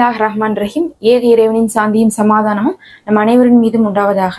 பிஸ்மில்லாஹ் ரஹ்மான் ரஹீம் ஏக இறைவனின் சாந்தியும் சமாதானமும் நம் அனைவரின் மீதும் உண்டாவதாக.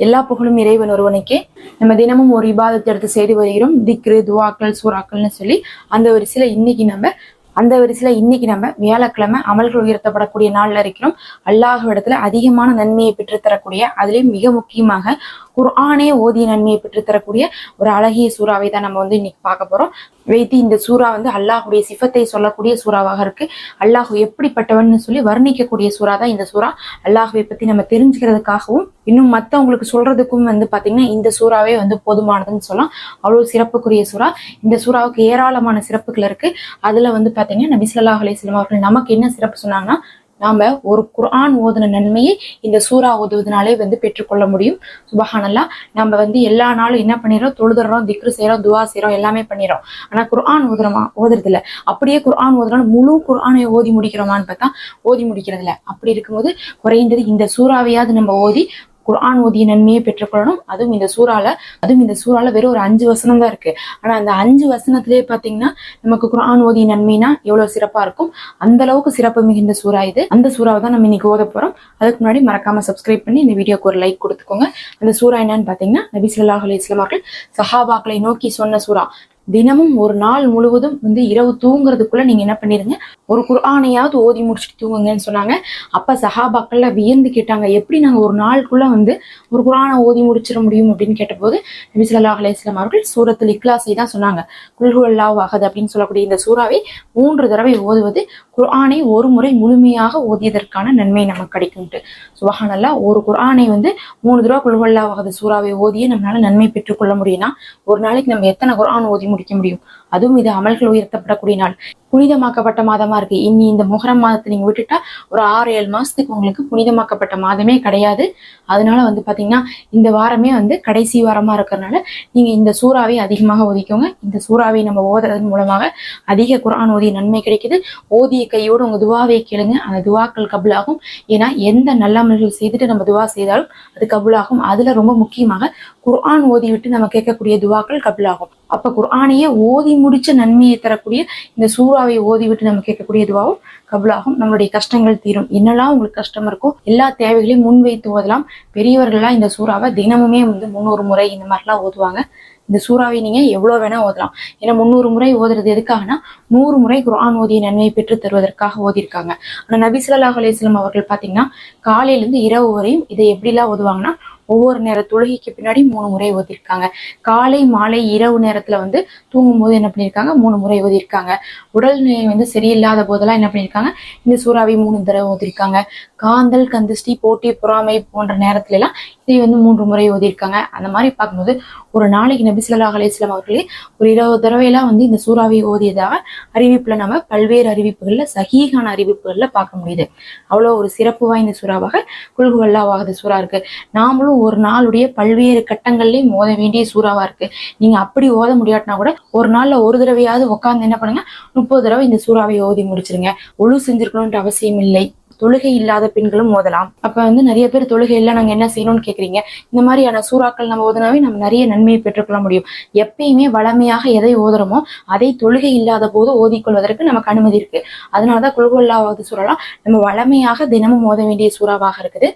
எல்லா புகழும் இறைவன் ஒருவனுக்கே. நம்ம தினமும் ஒரு விவாதத்தை எடுத்து செய்து வருகிறோம். திக்ரு துவாக்கள் சூறாக்கள்னு சொல்லி அந்த ஒரு சில இன்னைக்கு நம்ம அந்த வரிசையில இன்னைக்கு நம்ம வியாழக்கிழமை அமல்கள் உயர்த்தப்படக்கூடிய நாள்ல இருக்கிறோம். அல்லாஹ்விடத்துல அதிகமான நன்மையை பெற்றுத்தரக்கூடிய அதுலேயும் மிக முக்கியமாக குர்ஆனே ஓதிய நன்மையை பெற்றுத்தரக்கூடிய ஒரு அழகிய சூறாவை தான் நம்ம வந்து இன்னைக்கு பார்க்க போறோம். வைத்தி இந்த சூறா வந்து அல்லாஹுடைய சிஃபத்தை சொல்லக்கூடிய சூறாவாக இருக்கு. அல்லாஹு எப்படிப்பட்டவன்னு சொல்லி வர்ணிக்கக்கூடிய சூறா தான் இந்த சூறா. அல்லாஹுவை பத்தி நம்ம தெரிஞ்சுக்கிறதுக்காகவும் இன்னும் மத்தவங்களுக்கு சொல்றதுக்கும் வந்து பாத்தீங்கன்னா இந்த சூறாவே வந்து போதுமானதுன்னு சொல்லலாம். அவ்வளவு சிறப்புக்குரிய சூறா. இந்த சூறாவுக்கு ஏராளமான சிறப்புகள் இருக்கு. அதுல வந்து நபி ஸல்லல்லாஹு அலிஸ்லாம் அவர்கள் நமக்கு என்ன சிறப்பு சொன்னாங்கன்னா நாம ஒரு குர்ஆன் ஓதுன நன்மையை இந்த சூறா ஓதுவதனாலே வந்து பெற்றுக்கொள்ள முடியும். சுபஹானல்லா நம்ம வந்து எல்லா நாளும் என்ன பண்ணிடுறோம் தொழுதுறோம் திக்ரு செய்றோம் துவா செய்யறோம் எல்லாமே பண்ணிடுறோம் ஆனா குர்ஆன் ஓதுறோமா? ஓதுறது இல்லை அப்படியே குர்ஆன் ஓதுறோம் முழு குர்ஆனை ஓதி முடிக்கிறோமான்னு பார்த்தா ஓதி முடிக்கிறது இல்லை அப்படி இருக்கும்போது குறைந்தது இந்த சூறாவையாவது நம்ம ஓதி குர்ஆன் ஓதிய நன்மையை பெற்றுக்கொள்ளணும். அதுவும் இந்த சூறால அதுவும் இந்த சூறால வெறும் ஒரு அஞ்சு வசனம் தான் இருக்கு. ஆனா அந்த அஞ்சு வசனத்திலே பாத்தீங்கன்னா நமக்கு குர்ஆன் ஓதிய நன்மைனா எவ்வளவு சிறப்பா இருக்கும்? அந்த அளவுக்கு சிறப்பு மிகுந்த சூறா இது. அந்த சூறாவை தான் நம்ம இன்னைக்கு ஓத போறோம். அதுக்கு முன்னாடி மறக்காம சப்ஸ்கிரைப் பண்ணி இந்த வீடியோக்கு ஒரு லைக் கொடுத்துக்கோங்க. அந்த சூறா என்னன்னு பாத்தீங்கன்னா நபி சொல்லாஹ் அலி வஸல்லம் அவர்கள் சஹாபாக்களை நோக்கி சொன்ன சூறா. தினமும் ஒரு நாள் முழுவதும் வந்து இரவு தூங்குறதுக்குள்ள நீங்க என்ன பண்ணிருங்க ஒரு குரானையாவது ஓதி முடிச்சுட்டு தூங்குங்கன்னு சொன்னாங்க. அப்ப சஹாபாக்கள்ல வியந்து கேட்டாங்க எப்படி நாங்க ஒரு நாளுக்குள்ள வந்து ஒரு குரானை ஓதி முடிச்சிட முடியும் அப்படின்னு கேட்டபோது நபி ஸல்லல்லாஹு அலையம் அவர்கள் சூரத்தில் இக்லாஸை தான் சொன்னாங்க. குல்ஹு அல்லாஹ் அப்படின்னு சொல்லக்கூடிய இந்த சூறாவை மூன்று தடவை ஓதுவது குரானை ஒரு முறை முழுமையாக ஓதியதற்கான நன்மை நமக்கு கிடைக்கும்ட்டு. சுபஹானல்லா ஒரு குர்ஆனை வந்து மூணு தடவை குல்ஹு அல்லாஹ் சூறாவை ஓதியே நம்மளால நன்மை பெற்றுக்கொள்ள முடியும்னா ஒரு நாளைக்கு நம்ம எத்தனை குரான் ஓதி முடிக்க முடியும் அதுவும் இது அமல்கள் உயர்த்தப்படக்கூடிய நாள். புனிதமாக்கப்பட்ட மாதமா இருக்கு. இனி இந்த முகரம் மாதத்தை நீங்க விட்டுட்டா ஒரு ஆறு ஏழு மாசத்துக்கு உங்களுக்கு புனிதமாக்கப்பட்ட மாதமே கிடையாது. அதனால வந்து பாத்தீங்கன்னா இந்த வாரமே வந்து கடைசி வாரமா இருக்கிறதுனால நீங்க இந்த சூறாவை அதிகமாக ஓதிக்கோங்க. இந்த சூறாவை நம்ம ஓதுறதன் மூலமாக அதிக குர்ஆன் ஓதிய நன்மை கிடைக்குது. ஓதிய கையோடு உங்க துவாவை கேளுங்க. அந்த துவாக்கள் கபுலாகும். ஏன்னா எந்த நல்ல அமல்கள் செய்துட்டு நம்ம துவா செய்தாலும் அது கபுலாகும். அதுல ரொம்ப முக்கியமாக குர்ஆன் ஓதி விட்டு நம்ம கேட்கக்கூடிய துவாக்கள் கபுலாகும். அப்ப குர்ஆனையே ஓதி முடிச்ச நன்மையை தரக்கூடிய இந்த சூறாவை ஓதிவிட்டு நம்ம கேட்கக்கூடிய துவாவும் கபுலாகும். நம்மளுடைய கஷ்டங்கள் தீரும். என்னெல்லாம் உங்களுக்கு கஷ்டம் இருக்கோ எல்லா தேவைகளையும் முன்வைத்து ஓதலாம். பெரியவர்கள்லாம் இந்த சூறாவை தினமுமே வந்து முன்னூறு முறை இந்த மாதிரிலாம் ஓதுவாங்க. இந்த சூறாவை நீங்க எவ்வளவு வேணா ஓதலாம். ஏன்னா முந்நூறு முறை ஓதுறது எதுக்காகனா நூறு முறை குரான் ஓதிய நன்மையை பெற்று தருவதற்காக ஓதியிருக்காங்க. ஆனா நபிசுல்லா அலிஸ்லம் அவர்கள் பாத்தீங்கன்னா காலையில இருந்து இரவு வரையும் இதை எப்படிலாம் ஓதுவாங்கன்னா ஒவ்வொரு நேர தொழுகைக்கு பின்னாடி மூணு முறை ஓதிருக்காங்க. காலை மாலை இரவு நேரத்துல வந்து தூங்கும்போது என்ன பண்ணியிருக்காங்க மூணு முறை ஓதிருக்காங்க. உடல்நிலை வந்து சரியில்லாத போதெல்லாம் என்ன பண்ணியிருக்காங்க இந்த சூறாவை மூணு தடவை ஓதிருக்காங்க. காந்தல் கந்திஷ்டி போட்டி பொறாமை போன்ற நேரத்துல எல்லாம் இதை வந்து மூன்று முறை ஓதிருக்காங்க. அந்த மாதிரி பார்க்கும்போது ஒரு நாளைக்கு நபி ஸல்லல்லாஹு அவர்களே ஒரு இருபது தடவையெல்லாம் வந்து இந்த சூறாவை ஓதியதாக அறிவிப்புல நம்ம பல்வேறு அறிவிப்புகள்ல சகீகான அறிவிப்புகள்ல பார்க்க முடியுது. அவ்வளோ ஒரு சிறப்பு வாய்ந்த சூறாவாக குல்குவல்லாவாக சூறா இருக்கு. நாமளும் ஒரு நாளுடைய பல்வேறு கட்டங்கள்லயும் ஓத வேண்டிய சூறாவா இருக்கு. நீங்க அப்படி ஓத முடியாட்டினா கூட ஒரு நாள்ல ஒரு தடவையாவது உட்காந்து என்ன பண்ணுங்க? முப்பது தடவை இந்த சூறாவை ஓதி முடிச்சிருங்க. ஒழு செஞ்சிருக்கணும்ன்ற அவசியம் இல்லை. தொழுகை இல்லாத பெண்களும் ஓதலாம். அப்ப வந்து நிறைய பேர் தொழுகை இல்லை நாங்க என்ன செய்யணும்னு கேக்குறீங்க? இந்த மாதிரியான சூறாக்கள் நம்ம ஓதுனாவே நம்ம நிறைய நன்மையை பெற்றுக்கொள்ள முடியும். எப்பயுமே வளமையாக எதை ஓதுறோமோ அதை தொழுகை இல்லாத போது ஓதிக்கொள்வதற்கு நமக்கு அனுமதி இருக்கு. அதனாலதான் குழுகொல்லாவது சூறாலாம் நம்ம வளமையாக தினமும் ஓத வேண்டிய சூறாவாக இருக்குது.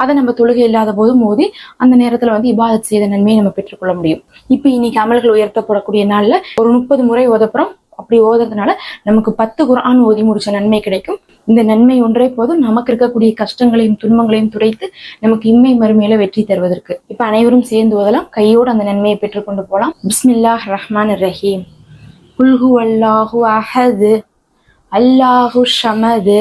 அதை நம்ம தொழுகை இல்லாத போதும் மோதி அந்த நேரத்துல வந்து இபாதத் செய்த நன்மையை நம்ம பெற்றுக்கொள்ள முடியும். இப்போ இன்னைக்கு அமல்கள் உயர்த்தப்படக்கூடிய நாள்ல ஒரு முப்பது முறை ஓதப்புறம் அப்படி ஓதுறதுனால நமக்கு பத்து குரான் ஓதி முடிச்ச நன்மை கிடைக்கும். இந்த நன்மை ஒன்றே போதும் நமக்கு இருக்கக்கூடிய கஷ்டங்களையும் துன்பங்களையும் துடைத்து நமக்கு இம்மை மறுமையில வெற்றி தருவதற்கு. இப்ப அனைவரும் சேர்ந்து ஓதலாம். கையோடு அந்த நன்மையை பெற்றுக்கொண்டு போலாம். பிஸ்மில்லாஹ் ரஹ்மான் ரஹீம். குல்ஹு அல்லாஹு அஹது. அல்லாஹு ஷமது.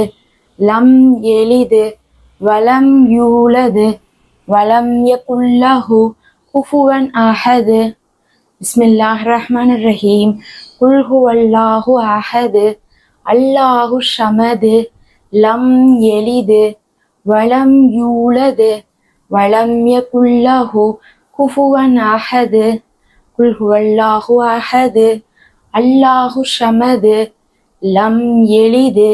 லம் எளிது வலம் யூலது வலம் யகுல்லஹு குஃபுவன் அஹது. பிஸ்மில்லாஹ் ரஹ்மான் ரஹீம். குல்ஹு அல்லாஹு அஹது. அல்லாஹு ஷமது. லம் எளிது வலம் யூலது. வலம் யகுல்லஹு குஃபுவன் அஹது. குல்ஹு அல்லாஹு அஹது. அல்லாஹு ஷமது. லம் எளிது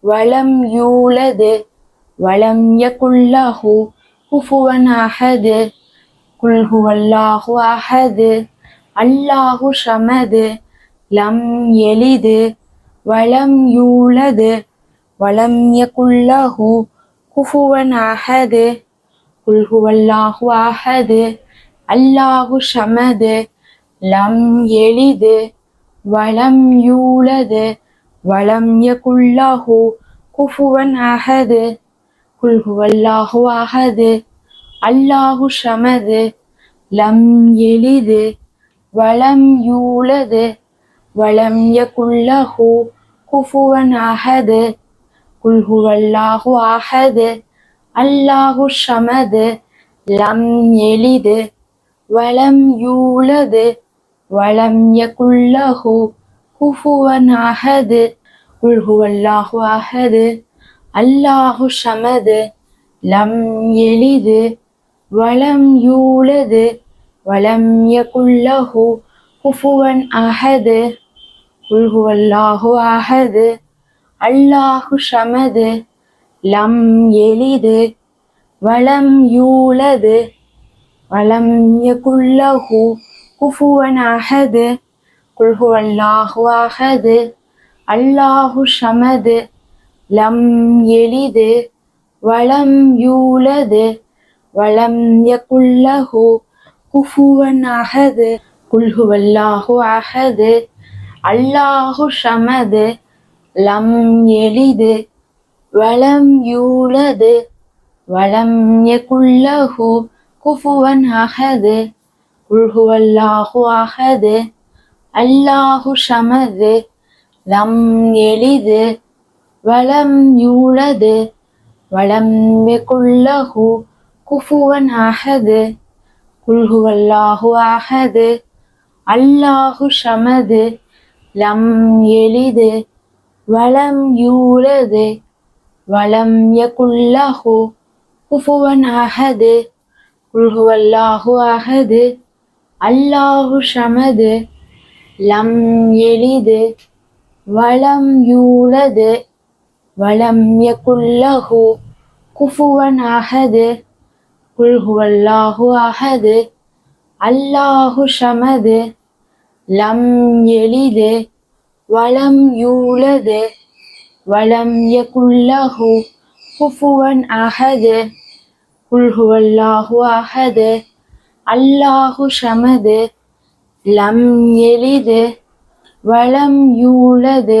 வலம் யூலது. ولم يكن له كفوا أحد قل هو الله أحد الله الصمد لم يلد ولم يولد ولم يكن له كفوا أحد قل هو الله أحد الله الصمد لم يلد ولم يولد ولم يكن له كفوا أحد குல்ஹுவல்லாஹு அஹது. அல்லாஹு ஷமது. லம் எளிது. வளம் யூலது. வளம் யகுல்லஹு குஃபுவன் அஹது. குல்ஹுவல்லாஹு அஹது. அல்லாஹு ஷமது. லம் எளிது. வளம் யூலது. வளம் யகுல்லஹு குஃபுவன் அஹது. குல்ஹுவல்லாஹு அஹது. அல்லாஹு ஷமது லம் எளிது வளம் யூலது வளம் யகுல்லஹு குஃபுவன் அஹது குல்ஹு அல்லாஹு அஹது. அல்லாஹு ஷமது லம் எளிது வளம் யூலது வளம் யகுல்லஹு குஃபுவன் அஹது குல்ஹு அல்லாஹு அஹது. அல்லாஹு ஷமது லம் எளிது வளம் யூலது வளம் யகுல்லஹு குஃபுவன் அகது குல்ஹுவல்லாஹு அகது அல்லாஹு ஷமது லம் எளிது வளம் யூலது வளம் யகுல்லஹு குஃபுவன் அகது குல்ஹுவல்லாஹு அகது அல்லாஹு ஷமது லம் எளிது வளம் யூழது வளம் வெகுள்ளஹு குஃபுவன் அஹது குல்ஹுவல்லாஹு அஹது அல்லாஹு ஷமது லம் எளிது வளம் யூழது வளம் யகுல்லஹு குஃபுவன் அஹது குல்ஹுவல்லாஹு அஹது அல்லாஹு ஷமது லம் எளிது வளம் யூழது. வலம் யகுல்லஹு குஃபுவன் அஹது குல்ஹுவல்லாஹு அஹது அல்லாஹு ஷமது லம் எளிது வலம் யூலது வலம் யகுல்லஹு குஃபுவன் அஹது குல்ஹுவல்லாஹு அஹது அல்லாஹு ஷமது லம் எளிது வளம் யூலது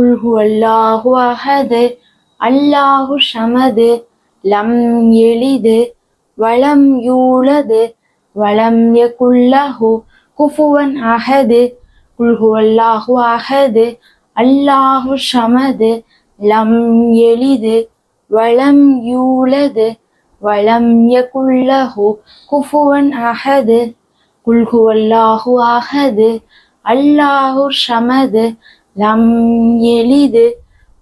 குல்ஹு அல்லாஹு அஹது அல்லாஹு ஷமது லம் எளிது வளம் யூளது வளம் யகுல்லஹு குஃபுவன் அஹது குல்ஹு அல்லாஹு அஹது அல்லாஹு ஷமது லம் எளிது வளம் யூளது வளம் யகுல்லஹு குஃபுவன் அஹது குல்ஹு அல்லாஹு அஹது அல்லாஹு ஷமது லம் எளிது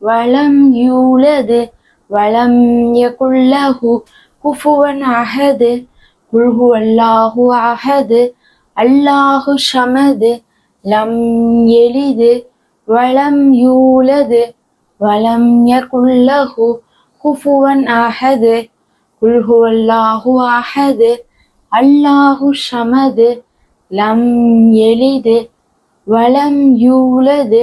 வளம் யூலது வளம் யகுல்லஹு குஃபுவன் அஹது குல்ஹு அல்லாஹு அஹது அல்லாஹு ஷமது லம் எளிது வளம் யூலது வளம் யகுல்லஹு குஃபுவன் அஹது குல்ஹு அல்லாஹு அஹது அல்லாஹு ஷமது லம் எளிது வளம் யூலது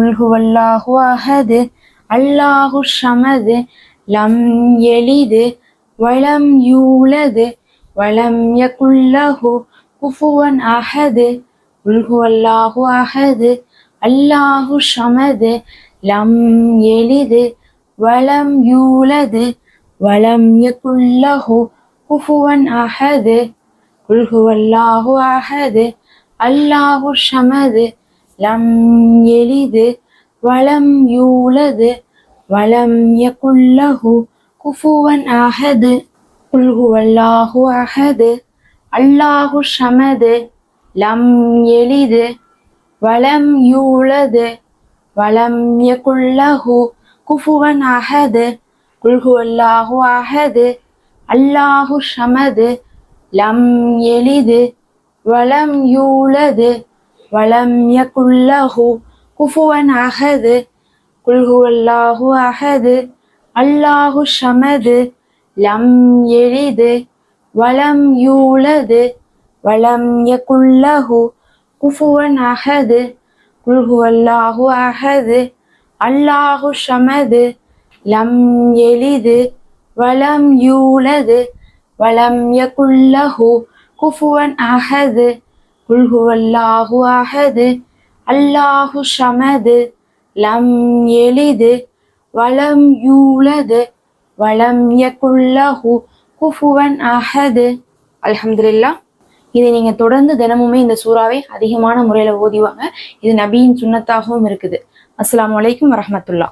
குல்ஹுவல்லாஹு அஹது அல்லாஹு ஷமது லம் எளிது வளம் யூலது வளம் யகுல்லஹு குஃபுவன் அஹது குல்ஹுவல்லாஹு அஹது அல்லாஹு ஷமது லம் எளிது வளம் யூலது வளம் யகுல்லஹு குஃபுவன் அஹது குல்ஹுவல்லாஹு அஹது அல்லாஹு ஷமது லம் எளிது வளம் யூலது வளம் யகுல்லஹு குஃபுவன் அஹது குல்ஹு அல்லாஹு அஹது அல்லாஹு ஷமது லம் எளிது வளம் யூலது வளம் யகுல்லஹு குஃபுவன் அஹது குல்ஹு அல்லாஹு அஹது அல்லாஹு ஷமது லம் எளிது வளம் யூலது வலம் யகுல்லஹு குஃபுவன் அஹது குல்ஹு அல்லாஹு அஹது அல்லாஹு ஷமது லம் எழிது வலம் யூலது வலம் யகுல்லஹு குஃபுவன் அஹது குல்ஹு அல்லாஹு அஹது அல்லாஹு ஷமது லம் எளிது வலம் யூலது வலம் யகுல்லஹு குஃபுவன் அஹது குல்ஹு அல்லாஹு அஹது அல்லாஹு ஷமது லம் எளிது வளம் யூலது வளம் யகுல்லஹு குஃபுவன் அஹது அல்ஹம்துல்லா இதை நீங்கள் தொடர்ந்து தினமுமே இந்த சூறாவை அதிகமான முறையில் ஓதிவாங்க. இது நபியின் சுண்ணத்தாகவும் இருக்குது. அஸ்லாம் வலைக்கும் வரமத்துல்லா